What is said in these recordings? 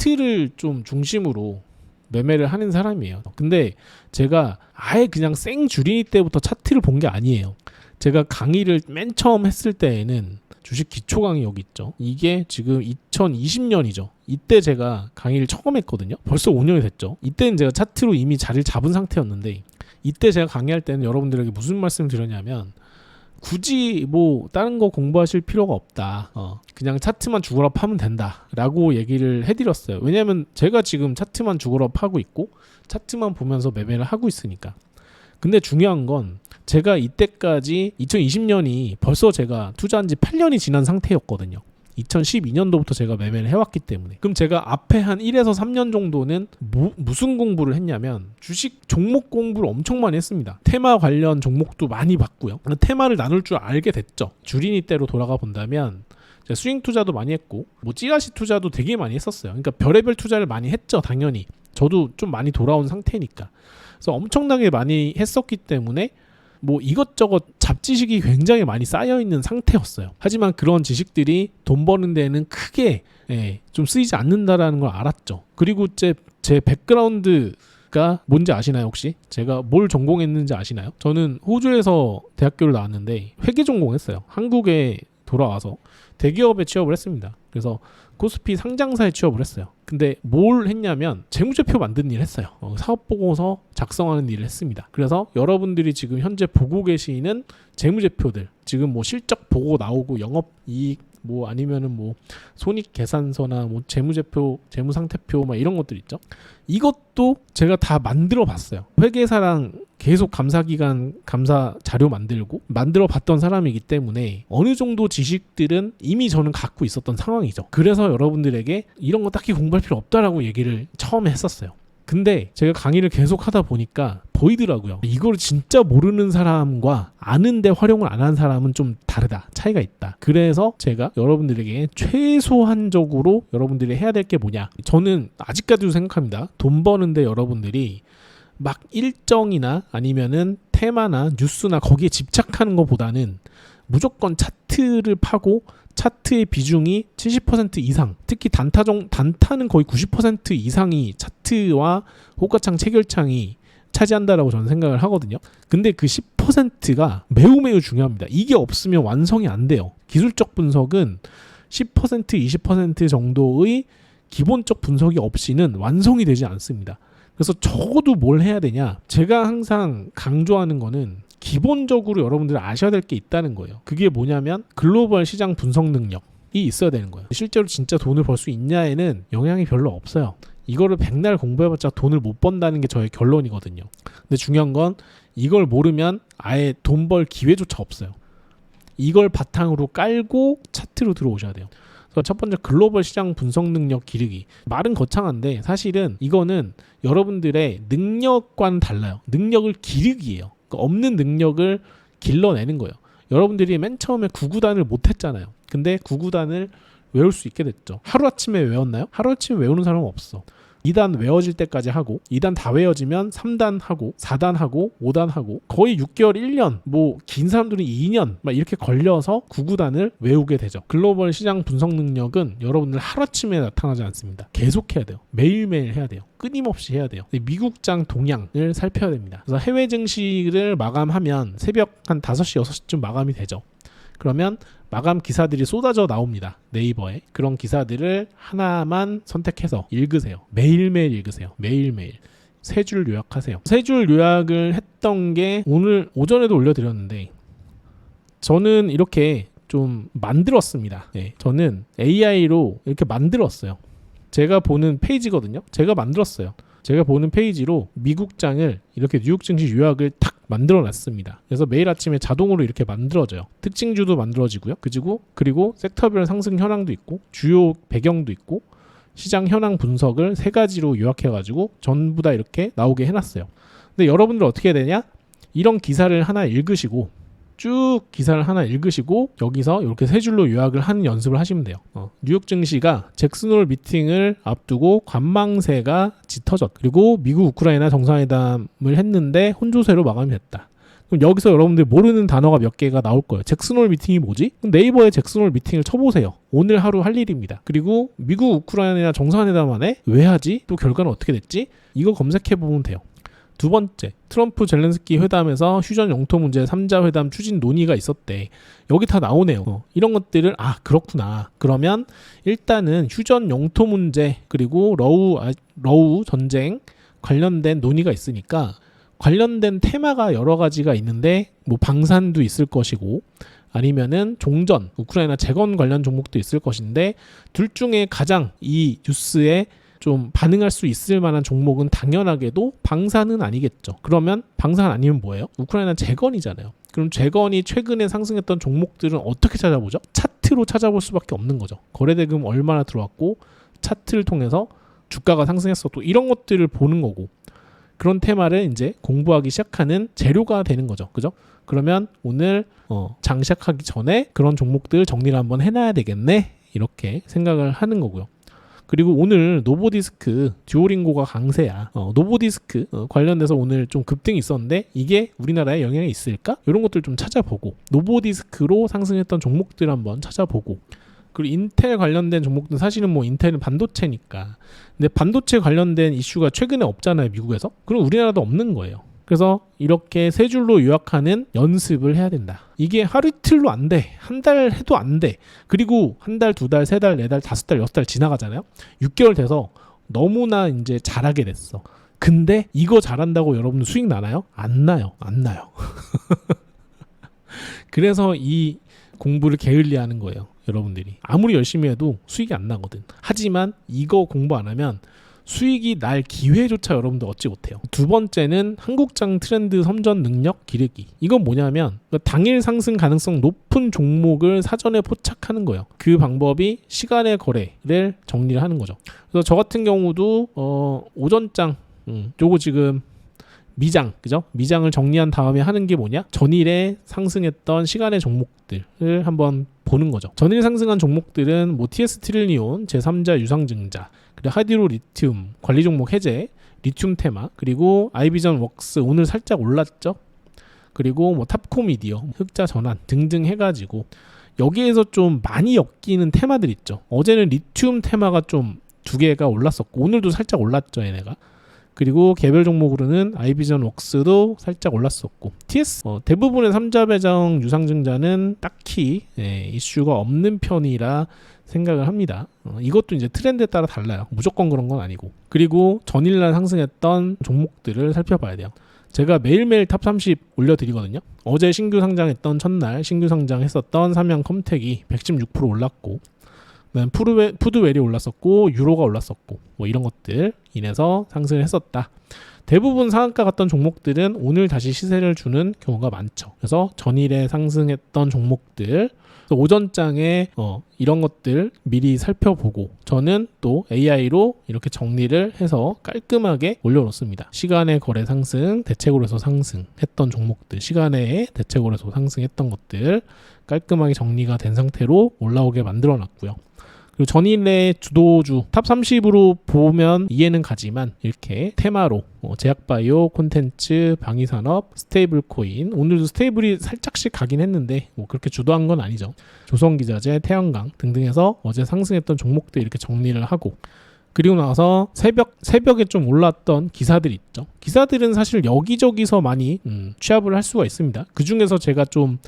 차트를 좀 중심으로 매매를 하는 사람이에요. 근데 제가 아예 그냥 생 주린이 때부터 차트를 본 게 아니에요. 제가 강의를 맨 처음 했을 때에는 주식 기초 강의 여기 있죠. 이게 지금 2020년이죠. 이때 제가 강의를 처음 했거든요. 벌써 5년이 됐죠. 이때는 제가 차트로 이미 자리를 잡은 상태였는데 이때 제가 강의할 때는 여러분들에게 무슨 말씀을 드렸냐면 굳이 뭐 다른 거 공부하실 필요가 없다. 어, 그냥 차트만 죽어라 파면 된다라고 얘기를 해드렸어요. 왜냐하면 제가 지금 차트만 죽어라 파고 있고 차트만 보면서 매매를 하고 있으니까. 근데 중요한 건 제가 이때까지 2020년이 벌써 제가 투자한 지 8년이 지난 상태였거든요. 2012년도부터 제가 매매를 해왔기 때문에. 그럼 제가 앞에 한 1에서 3년 정도는 무, 무슨 공부를 했냐면 주식 종목 공부를 엄청 많이 했습니다. 테마 관련 종목도 많이 봤고요. 테마를 나눌 줄 알게 됐죠. 주린이 때로 돌아가 본다면 스윙 투자도 많이 했고 뭐 찌라시 투자도 되게 많이 했었어요. 그러니까 별의별 투자를 많이 했죠 당연히. 저도 좀 많이 돌아온 상태니까. 그래서 엄청나게 많이 했었기 때문에 뭐 이것저것 잡지식이 굉장히 많이 쌓여 있는 상태였어요. 하지만 그런 지식들이 돈 버는 데는 크게 예, 좀 쓰이지 않는다라는 걸 알았죠. 그리고 제, 제 백그라운드 가 뭔지 아시나요 혹시? 제가 뭘 전공했는지 아시나요? 저는 호주에서 대학교를 나왔는데 회계 전공했어요. 한국에 돌아와서 대기업에 취업을 했습니다. 그래서 코스피 상장사에 취업을 했어요. 근데 뭘 했냐면 재무제표 만드는 일을 했어요. 어, 사업 보고서 작성하는 일을 했습니다. 그래서 여러분들이 지금 현재 보고 계시는 재무제표들, 지금 뭐 실적 보고 나오고 영업이익 뭐 아니면은 뭐 손익 계산서나 뭐 재무제표, 재무상태표 막 이런 것들 있죠. 이것도 제가 다 만들어 봤어요. 회계사랑 계속 감사 기간 감사 자료 만들고 만들어 봤던 사람이기 때문에 어느 정도 지식들은 이미 저는 갖고 있었던 상황이죠. 그래서 여러분들에게 이런 거 딱히 공부할 필요 없다라고 얘기를 처음에 했었어요. 근데 제가 강의를 계속 하다 보니까 보이더라고요. 이걸 진짜 모르는 사람과 아는데 활용을 안 한 사람은 좀 다르다. 차이가 있다. 그래서 제가 여러분들에게 최소한적으로 여러분들이 해야 될 게 뭐냐. 저는 아직까지도 생각합니다. 돈 버는데 여러분들이 막 일정이나 아니면은 테마나 뉴스나 거기에 집착하는 것보다는 무조건 차트를 파고 차트의 비중이 70% 이상, 특히 단타 종 단타는 거의 90% 이상이 차트와 호가창 체결창이 차지한다라고 저는 생각을 하거든요. 근데 그 10%가 매우 매우 중요합니다. 이게 없으면 완성이 안 돼요. 기술적 분석은 10% 20% 정도의 기본적 분석이 없이는 완성이 되지 않습니다. 그래서 적어도 뭘 해야 되냐? 제가 항상 강조하는 거는 기본적으로 여러분들 아셔야 될 게 있다는 거예요. 그게 뭐냐면 글로벌 시장 분석 능력이 있어야 되는 거예요. 실제로 진짜 돈을 벌 수 있냐에는 영향이 별로 없어요. 이거를 백날 공부해봤자 돈을 못 번다는 게 저의 결론이거든요. 근데 중요한 건 이걸 모르면 아예 돈 벌 기회조차 없어요. 이걸 바탕으로 깔고 차트로 들어오셔야 돼요. 그래서 첫 번째 글로벌 시장 분석 능력 기르기. 말은 거창한데 사실은 이거는 여러분들의 능력과는 달라요. 능력을 기르기예요. 그러니까 없는 능력을 길러내는 거예요. 여러분들이 맨 처음에 구구단을 못했잖아요. 근데 구구단을 외울 수 있게 됐죠. 하루아침에 외웠나요? 하루아침에 외우는 사람은 없어. 2단 외워질 때까지 하고 2단 다 외워지면 3단 하고 4단 하고 5단 하고 거의 6개월 1년 뭐 긴 사람들은 2년 막 이렇게 걸려서 9구단을 외우게 되죠. 글로벌 시장 분석 능력은 여러분들 하루아침에 나타나지 않습니다. 계속 해야 돼요. 매일매일 해야 돼요. 끊임없이 해야 돼요. 미국장 동향을 살펴야 됩니다. 그래서 해외 증시를 마감하면 새벽 한 5시 6시쯤 마감이 되죠. 그러면 마감 기사들이 쏟아져 나옵니다. 네이버에. 그런 기사들을 하나만 선택해서 읽으세요. 매일매일 읽으세요. 매일매일. 세 줄 요약하세요. 세 줄 요약을 했던 게 오늘 오전에도 올려드렸는데 저는 이렇게 좀 만들었습니다. 네, 저는 AI로 이렇게 만들었어요. 제가 보는 페이지거든요. 제가 만들었어요. 제가 보는 페이지로 미국장을 이렇게 뉴욕 증시 요약을 탁 만들어 놨습니다. 그래서 매일 아침에 자동으로 이렇게 만들어져요. 특징주도 만들어지고요. 그리고 그리고 섹터별 상승 현황도 있고 주요 배경도 있고 시장 현황 분석을 세 가지로 요약해 가지고 전부 다 이렇게 나오게 해 놨어요. 근데 여러분들 어떻게 되냐? 이런 기사를 하나 읽으시고 쭉 기사를 하나 읽으시고 여기서 이렇게 세 줄로 요약을 하는 연습을 하시면 돼요. 어, 뉴욕 증시가 잭슨홀 미팅을 앞두고 관망세가 짙어졌. 그리고 미국 우크라이나 정상회담을 했는데 혼조세로 마감이 됐다. 그럼 여기서 여러분들 모르는 단어가 몇 개가 나올 거예요. 잭슨홀 미팅이 뭐지? 네이버에 잭슨홀 미팅을 쳐보세요. 오늘 하루 할 일입니다. 그리고 미국 우크라이나 정상회담 안에 왜 하지? 또 결과는 어떻게 됐지? 이거 검색해 보면 돼요. 두 번째, 트럼프 젤렌스키 회담에서 휴전 영토 문제 3자 회담 추진 논의가 있었대. 여기 다 나오네요. 어, 이런 것들을 아 그렇구나. 그러면 일단은 휴전 영토 문제 그리고 러우 아, 러우 전쟁 관련된 논의가 있으니까 관련된 테마가 여러 가지가 있는데 뭐 방산도 있을 것이고 아니면은 종전 우크라이나 재건 관련 종목도 있을 것인데 둘 중에 가장 이 뉴스에 좀 반응할 수 있을 만한 종목은 당연하게도 방산은 아니겠죠. 그러면 방산 아니면 뭐예요? 우크라이나 재건이잖아요. 그럼 재건이 최근에 상승했던 종목들은 어떻게 찾아보죠? 차트로 찾아볼 수밖에 없는 거죠. 거래대금 얼마나 들어왔고 차트를 통해서 주가가 상승했어 또 이런 것들을 보는 거고 그런 테마를 이제 공부하기 시작하는 재료가 되는 거죠. 그죠? 그러면 오늘 어, 장 시작하기 전에 그런 종목들 정리를 한번 해놔야 되겠네 이렇게 생각을 하는 거고요. 그리고 오늘 노보디스크 듀오링고가 강세야. 어, 노보디스크 어, 관련돼서 오늘 좀 급등이 있었는데 이게 우리나라에 영향이 있을까? 이런 것들 좀 찾아보고 노보디스크로 상승했던 종목들 한번 찾아보고 그리고 인텔 관련된 종목들 사실은 뭐 인텔은 반도체니까 근데 반도체 관련된 이슈가 최근에 없잖아요 미국에서 그럼 우리나라도 없는 거예요 그래서 이렇게 세 줄로 요약하는 연습을 해야 된다. 이게 하루 이틀로 안 돼. 한 달 해도 안 돼. 그리고 한 달, 두 달, 세 달, 네 달, 다섯 달, 여섯 달 지나가잖아요. 6개월 돼서 너무나 이제 잘하게 됐어. 근데 이거 잘한다고 여러분 수익 나나요? 안 나요. 안 나요. 그래서 이 공부를 게을리 하는 거예요. 여러분들이 아무리 열심히 해도 수익이 안 나거든. 하지만 이거 공부 안 하면 수익이 날 기회조차 여러분들 얻지 못해요. 두 번째는 한국장 트렌드 선전 능력 기르기. 이건 뭐냐면 당일 상승 가능성 높은 종목을 사전에 포착하는 거예요. 그 방법이 시간의 거래를 정리를 하는 거죠. 그래서 저 같은 경우도 어, 오전장 음, 요거 지금 미장 그죠? 미장을 정리한 다음에 하는 게 뭐냐? 전일에 상승했던 시간의 종목들을 한번 보는 거죠. 전일 상승한 종목들은 뭐 TS 트릴리온, 제3자 유상증자, 그리고 하디로 리튬 관리 종목 해제, 리튬 테마, 그리고 아이비전 웍스 오늘 살짝 올랐죠. 그리고 뭐 탑코미디어, 흑자 전환 등등 해가지고 여기에서 좀 많이 엮이는 테마들 있죠. 어제는 리튬 테마가 좀 두 개가 올랐었고 오늘도 살짝 올랐죠 얘네가. 그리고 개별 종목으로는 아이비전 웍스도 살짝 올랐었고 TS 어, 대부분의 삼자 배정 유상증자는 딱히 예, 이슈가 없는 편이라 생각을 합니다. 어, 이것도 이제 트렌드에 따라 달라요. 무조건 그런 건 아니고. 그리고 전일날 상승했던 종목들을 살펴봐야 돼요. 제가 매일매일 탑 30 올려드리거든요. 어제 신규 상장했던 첫날 신규 상장했었던 삼양 컴텍이 116% 올랐고 푸드웰이 올랐었고 유로가 올랐었고 뭐 이런 것들 인해서 상승을 했었다. 대부분 상한가 갔던 종목들은 오늘 다시 시세를 주는 경우가 많죠. 그래서 전일에 상승했던 종목들 오전장에 어, 이런 것들 미리 살펴보고 저는 또 AI로 이렇게 정리를 해서 깔끔하게 올려놓습니다. 시간의 거래 상승, 대체고에서 상승했던 종목들, 시간에 대체고에서 상승했던 것들 깔끔하게 정리가 된 상태로 올라오게 만들어 놨고요. 그리고 전일의 주도주 탑 30으로 보면 이해는 가지만 이렇게 테마로 어, 제약바이오, 콘텐츠, 방위산업, 스테이블 코인 오늘도 스테이블이 살짝씩 가긴 했는데 뭐 그렇게 주도한 건 아니죠. 조선기자재, 태양광 등등해서 어제 상승했던 종목들 이렇게 정리를 하고 그리고 나서 새벽 새벽에 좀 올랐던 기사들 있죠. 기사들은 사실 여기저기서 많이 음, 취합을 할 수가 있습니다. 그 중에서 제가 좀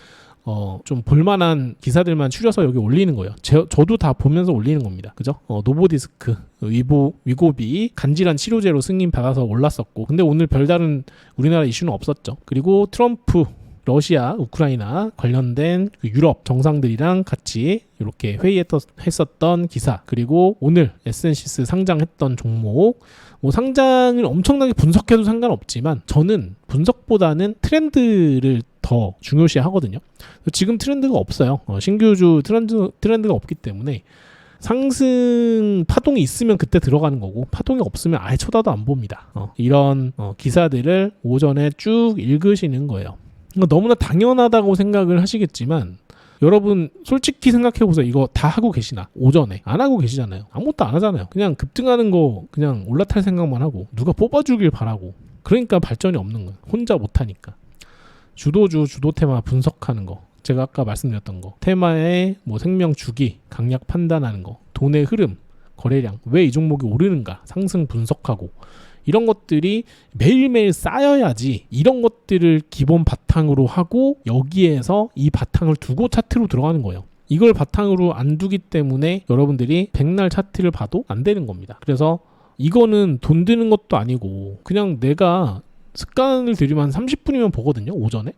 어, 좀 볼만한 기사들만 추려서 여기 올리는 거예요. 제, 저도 다 보면서 올리는 겁니다. 그죠? 어, 노보디스크, 위보, 위고비, 간질한 치료제로 승인 받아서 올랐었고, 근데 오늘 별다른 우리나라 이슈는 없었죠. 그리고 트럼프, 러시아, 우크라이나 관련된 그 유럽 정상들이랑 같이 이렇게 회의했었던 기사, 그리고 오늘 에센시스 상장했던 종목, 뭐 상장을 엄청나게 분석해도 상관없지만 저는 분석보다는 트렌드를 더 중요시 하거든요. 지금 트렌드가 없어요. 어, 신규주 트렌드 트렌드가 없기 때문에 상승 파동이 있으면 그때 들어가는 거고 파동이 없으면 아예 쳐다도 안 봅니다. 어, 이런 어, 기사들을 오전에 쭉 읽으시는 거예요. 그러니까 너무나 당연하다고 생각을 하시겠지만 여러분 솔직히 생각해 보세요. 이거 다 하고 계시나? 오전에 안 하고 계시잖아요. 아무것도 안 하잖아요. 그냥 급등하는 거 그냥 올라탈 생각만 하고 누가 뽑아주길 바라고. 그러니까 발전이 없는 거예요. 혼자 못 하니까. 주도주 주도 테마 분석하는 거 제가 아까 말씀드렸던 거 테마의 뭐 생명 주기 강약 판단하는 거 돈의 흐름 거래량 왜 이 종목이 오르는가 상승 분석하고 이런 것들이 매일매일 쌓여야지 이런 것들을 기본 바탕으로 하고 여기에서 이 바탕을 두고 차트로 들어가는 거예요. 이걸 바탕으로 안 두기 때문에 여러분들이 백날 차트를 봐도 안 되는 겁니다. 그래서 이거는 돈 드는 것도 아니고 그냥 내가 습관을 들이면 한 30분이면 보거든요. 오전에.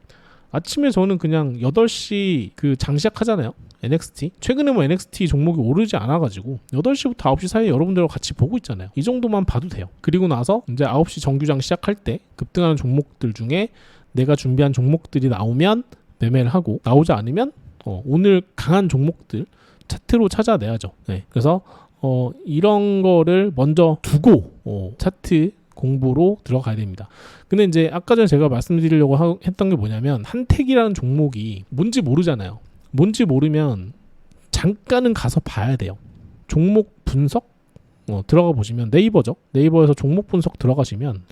아침에 저는 그냥 8시 그 장 시작하잖아요. NXT. 최근에 뭐 NXT 종목이 오르지 않아가지고 8시부터 9시 사이에 여러분들과 같이 보고 있잖아요. 이 정도만 봐도 돼요. 그리고 나서 이제 9시 정규장 시작할 때 급등하는 종목들 중에 내가 준비한 종목들이 나오면 매매를 하고 나오지 않으면 어, 오늘 강한 종목들 차트로 찾아내야죠. 네. 그래서 어, 이런 거를 먼저 두고 어, 차트 공부로 들어가야 됩니다. 근데 이제 아까 전에 제가 말씀드리려고 하, 했던 게 뭐냐면 한택이라는 종목이 뭔지 모르잖아요. 뭔지 모르면 잠깐은 가서 봐야 돼요. 종목 분석 어, 들어가 보시면 네이버죠. 네이버에서 종목 분석 들어가시면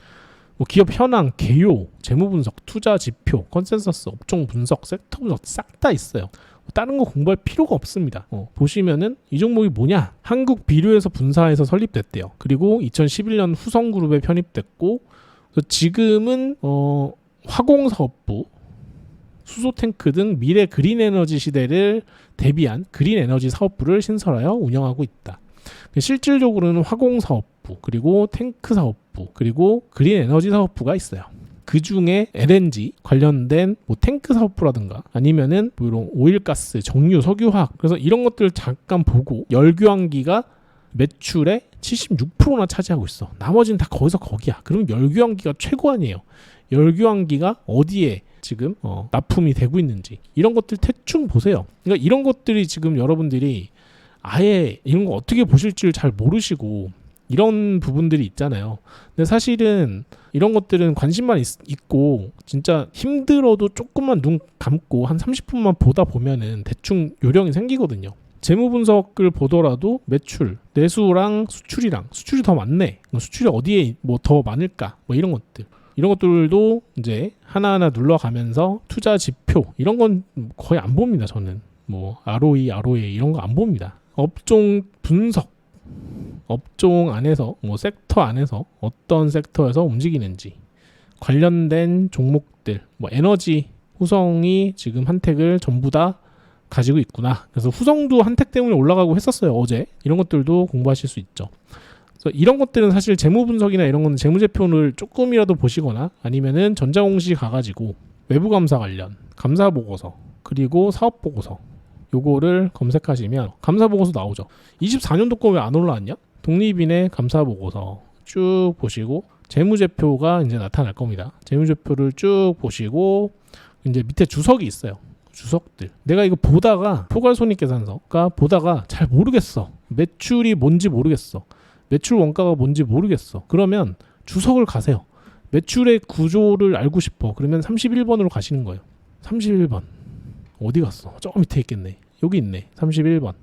뭐 기업 현황, 개요, 재무 분석, 투자 지표, 컨센서스, 업종 분석, 섹터 분석 싹 다 있어요. 다른 거 공부할 필요가 없습니다. 어, 보시면은 이 종목이 뭐냐? 한국 비료에서 분사해서 설립됐대요. 그리고 2011년 후성그룹에 편입됐고 지금은 어, 화공사업부, 수소 탱크 등 미래 그린 에너지 시대를 대비한 그린 에너지 사업부를 신설하여 운영하고 있다. 실질적으로는 화공 사업부, 그리고 탱크 사업부, 그리고 그린 에너지 사업부가 있어요. 그 중에 LNG 관련된 뭐 탱크 사업부라든가 아니면은 뭐 이런 오일가스, 정유, 석유화학 그래서 이런 것들 잠깐 보고 열교환기가 매출의 76%나 차지하고 있어. 나머지는 다 거기서 거기야. 그럼 열교환기가 최고 아니에요. 열교환기가 어디에 지금 어, 납품이 되고 있는지 이런 것들 대충 보세요. 그러니까 이런 것들이 지금 여러분들이 아예 이런 거 어떻게 보실지를 잘 모르시고 이런 부분들이 있잖아요. 근데 사실은 이런 것들은 관심만 있, 있고 진짜 힘들어도 조금만 눈 감고 한 30분만 보다 보면은 대충 요령이 생기거든요. 재무 분석을 보더라도 매출, 내수랑 수출이랑 수출이 더 많네. 수출이 어디에 뭐 더 많을까? 뭐 이런 것들. 이런 것들도 이제 하나하나 눌러가면서 투자 지표 이런 건 거의 안 봅니다. 저는 뭐 ROE, ROA 이런 거 안 봅니다. 업종 분석, 업종 안에서 뭐 섹터 안에서 어떤 섹터에서 움직이는지 관련된 종목들, 뭐 에너지 후성이 지금 한택을 전부 다 가지고 있구나. 그래서 후성도 한택 때문에 올라가고 했었어요 어제. 이런 것들도 공부하실 수 있죠. 그래서 이런 것들은 사실 재무 분석이나 이런 거는 재무제표를 조금이라도 보시거나 아니면은 전자공시 가가지고 외부 감사 관련 감사 보고서 그리고 사업 보고서 요거를 검색하시면 감사 보고서 나오죠. 24년도 거 왜 안 올라왔냐? 독립인의 감사 보고서 쭉 보시고 재무제표가 이제 나타날 겁니다. 재무제표를 쭉 보시고 이제 밑에 주석이 있어요. 주석들. 내가 이거 보다가 포괄손익계산서가 보다가 잘 모르겠어. 매출이 뭔지 모르겠어. 매출 원가가 뭔지 모르겠어. 그러면 주석을 가세요. 매출의 구조를 알고 싶어. 그러면 31번으로 가시는 거예요. 31번. 어디 갔어? 저 밑에 있겠네. 여기 있네. 31번.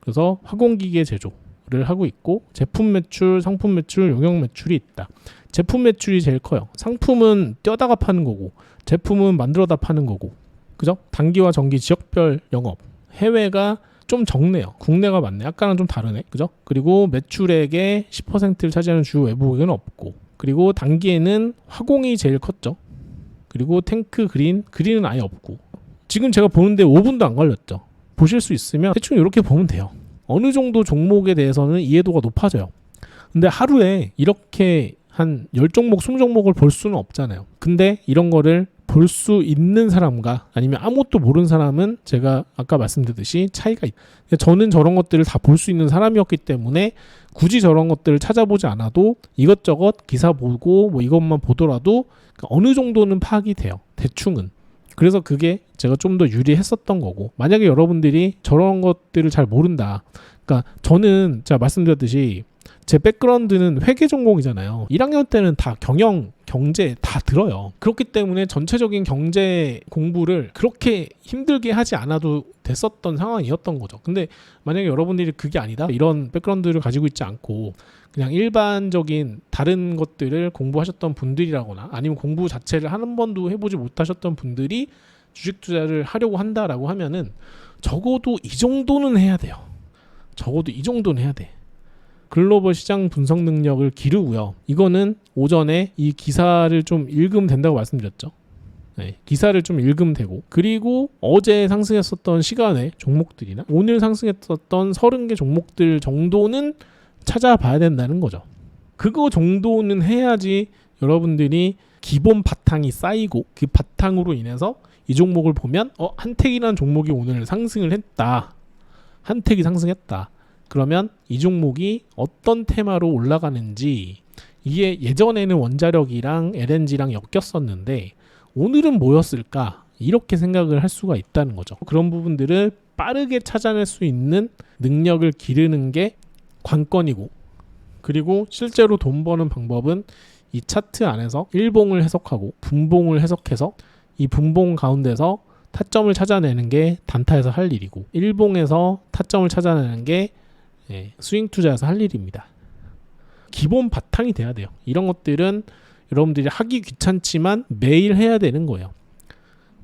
그래서 화공기계 제조를 하고 있고 제품 매출, 상품 매출, 용역 매출이 있다. 제품 매출이 제일 커요. 상품은 떼다가 파는 거고 제품은 만들어다 파는 거고. 그죠? 단기와 정기 지역별 영업. 해외가 좀 적네요. 국내가 많네. 아까랑 좀 다르네. 그죠? 그리고 매출액의 10%를 차지하는 주 외부 고객은 없고. 그리고 단기에는 화공이 제일 컸죠. 그리고 탱크 그린, 그린은 아예 없고. 지금 제가 보는데 5분도 안 걸렸죠. 보실 수 있으면 대충 이렇게 보면 돼요. 어느 정도 종목에 대해서는 이해도가 높아져요. 근데 하루에 이렇게 한 10종목, 20종목을 볼 수는 없잖아요. 근데 이런 거를 볼 수 있는 사람과 아니면 아무것도 모르는 사람은 제가 아까 말씀드렸듯이 차이가 있. 저는 저런 것들을 다 볼 수 있는 사람이었기 때문에 굳이 저런 것들을 찾아보지 않아도 이것저것 기사 보고 뭐 이것만 보더라도 어느 정도는 파악이 돼요. 대충은. 그래서 그게 제가 좀 더 유리했었던 거고 만약에 여러분들이 저런 것들을 잘 모른다. 그러니까 저는 제가 말씀드렸듯이 제 백그라운드는 회계 전공이잖아요. 1학년 때는 다 경영, 경제 다 들어요. 그렇기 때문에 전체적인 경제 공부를 그렇게 힘들게 하지 않아도 됐었던 상황이었던 거죠. 근데 만약에 여러분들이 그게 아니다. 이런 백그라운드를 가지고 있지 않고 그냥 일반적인 다른 것들을 공부하셨던 분들이라거나 아니면 공부 자체를 한 번도 해보지 못하셨던 분들이 주식 투자를 하려고 한다라고 하면은 적어도 이 정도는 해야 돼요. 적어도 이 정도는 해야 돼. 글로벌 시장 분석 능력을 기르고요. 이거는 오전에 이 기사를 좀 읽으면 된다고 말씀드렸죠. 네, 기사를 좀 읽으면 되고 그리고 어제 상승했었던 시간에 종목들이나 오늘 상승했었던 30개 종목들 정도는 찾아봐야 된다는 거죠. 그거 정도는 해야지 여러분들이 기본 바탕이 쌓이고 그 바탕으로 인해서 이 종목을 보면 어 한택이라는 종목이 오늘 상승을 했다. 한택이 상승했다. 그러면 이 종목이 어떤 테마로 올라가는지 이게 예전에는 원자력이랑 LNG랑 엮였었는데 오늘은 뭐였을까 이렇게 생각을 할 수가 있다는 거죠. 그런 부분들을 빠르게 찾아낼 수 있는 능력을 기르는 게 관건이고 그리고 실제로 돈 버는 방법은 이 차트 안에서 일봉을 해석하고 분봉을 해석해서 이 분봉 가운데서 타점을 찾아내는 게 단타에서 할 일이고 일봉에서 타점을 찾아내는 게 예, 스윙 투자에서 할 일입니다. 기본 바탕이 돼야 돼요. 이런 것들은 여러분들이 하기 귀찮지만 매일 해야 되는 거예요.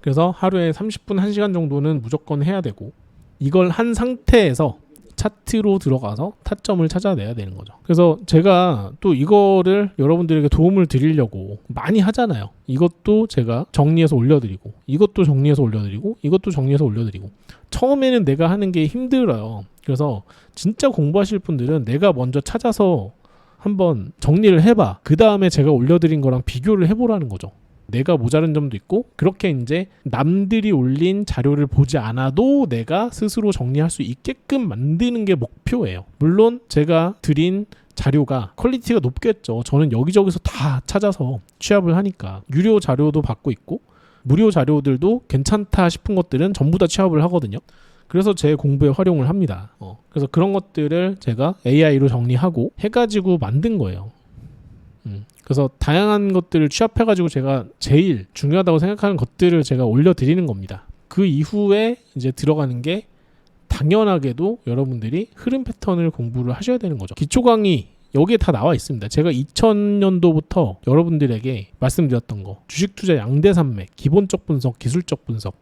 그래서 하루에 30분, 1시간 정도는 무조건 해야 되고 이걸 한 상태에서 차트로 들어가서 타점을 찾아내야 되는 거죠. 그래서 제가 또 이거를 여러분들에게 도움을 드리려고 많이 하잖아요. 이것도 제가 정리해서 올려드리고, 이것도 정리해서 올려드리고, 이것도 정리해서 올려드리고. 처음에는 내가 하는 게 힘들어요. 그래서 진짜 공부하실 분들은 내가 먼저 찾아서 한번 정리를 해봐. 그 다음에 제가 올려드린 거랑 비교를 해보라는 거죠. 내가 모자른 점도 있고 그렇게 이제 남들이 올린 자료를 보지 않아도 내가 스스로 정리할 수 있게끔 만드는 게 목표예요. 물론 제가 드린 자료가 퀄리티가 높겠죠. 저는 여기저기서 다 찾아서 취합을 하니까 유료 자료도 받고 있고 무료 자료들도 괜찮다 싶은 것들은 전부 다 취합을 하거든요. 그래서 제 공부에 활용을 합니다. 어, 그래서 그런 것들을 제가 AI로 정리하고 해가지고 만든 거예요. 음, 그래서 다양한 것들을 취합해가지고 제가 제일 중요하다고 생각하는 것들을 제가 올려드리는 겁니다. 그 이후에 이제 들어가는 게 당연하게도 여러분들이 흐름 패턴을 공부를 하셔야 되는 거죠. 기초 강의 여기에 다 나와 있습니다. 제가 2000년도부터 여러분들에게 말씀드렸던 거 주식 투자 양대 산맥, 기본적 분석, 기술적 분석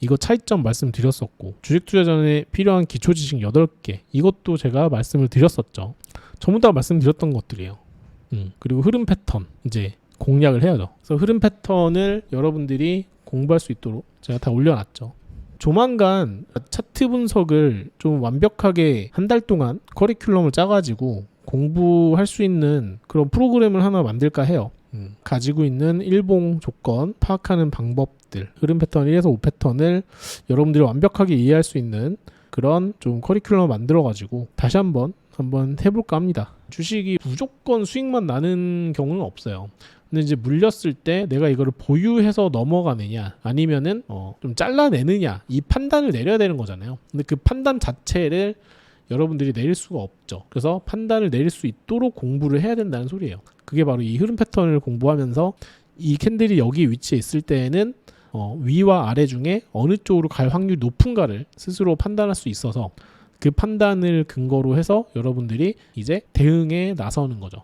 이거 차이점 말씀드렸었고 주식 투자 전에 필요한 기초 지식 8개 이것도 제가 말씀을 드렸었죠. 전부 다 말씀드렸던 것들이에요. 음, 그리고 흐름 패턴 이제 공략을 해야죠. 그래서 흐름 패턴을 여러분들이 공부할 수 있도록 제가 다 올려놨죠. 조만간 차트 분석을 좀 완벽하게 한 달 동안 커리큘럼을 짜가지고 공부할 수 있는 그런 프로그램을 하나 만들까 해요. 음, 가지고 있는 일봉 조건 파악하는 방법들 흐름 패턴 1에서 5패턴을 여러분들이 완벽하게 이해할 수 있는 그런 좀 커리큘럼을 만들어 가지고 다시 한번 한번 해볼까 합니다. 주식이 무조건 수익만 나는 경우는 없어요. 근데 이제 물렸을 때 내가 이거를 보유해서 넘어가느냐 아니면은 어, 좀 잘라내느냐 이 판단을 내려야 되는 거잖아요. 근데 그 판단 자체를 여러분들이 내릴 수가 없죠. 그래서 판단을 내릴 수 있도록 공부를 해야 된다는 소리예요. 그게 바로 이 흐름 패턴을 공부하면서 이 캔들이 여기 위치에 있을 때에는 어, 위와 아래 중에 어느 쪽으로 갈 확률이 높은가를 스스로 판단할 수 있어서 그 판단을 근거로 해서 여러분들이 이제 대응에 나서는 거죠.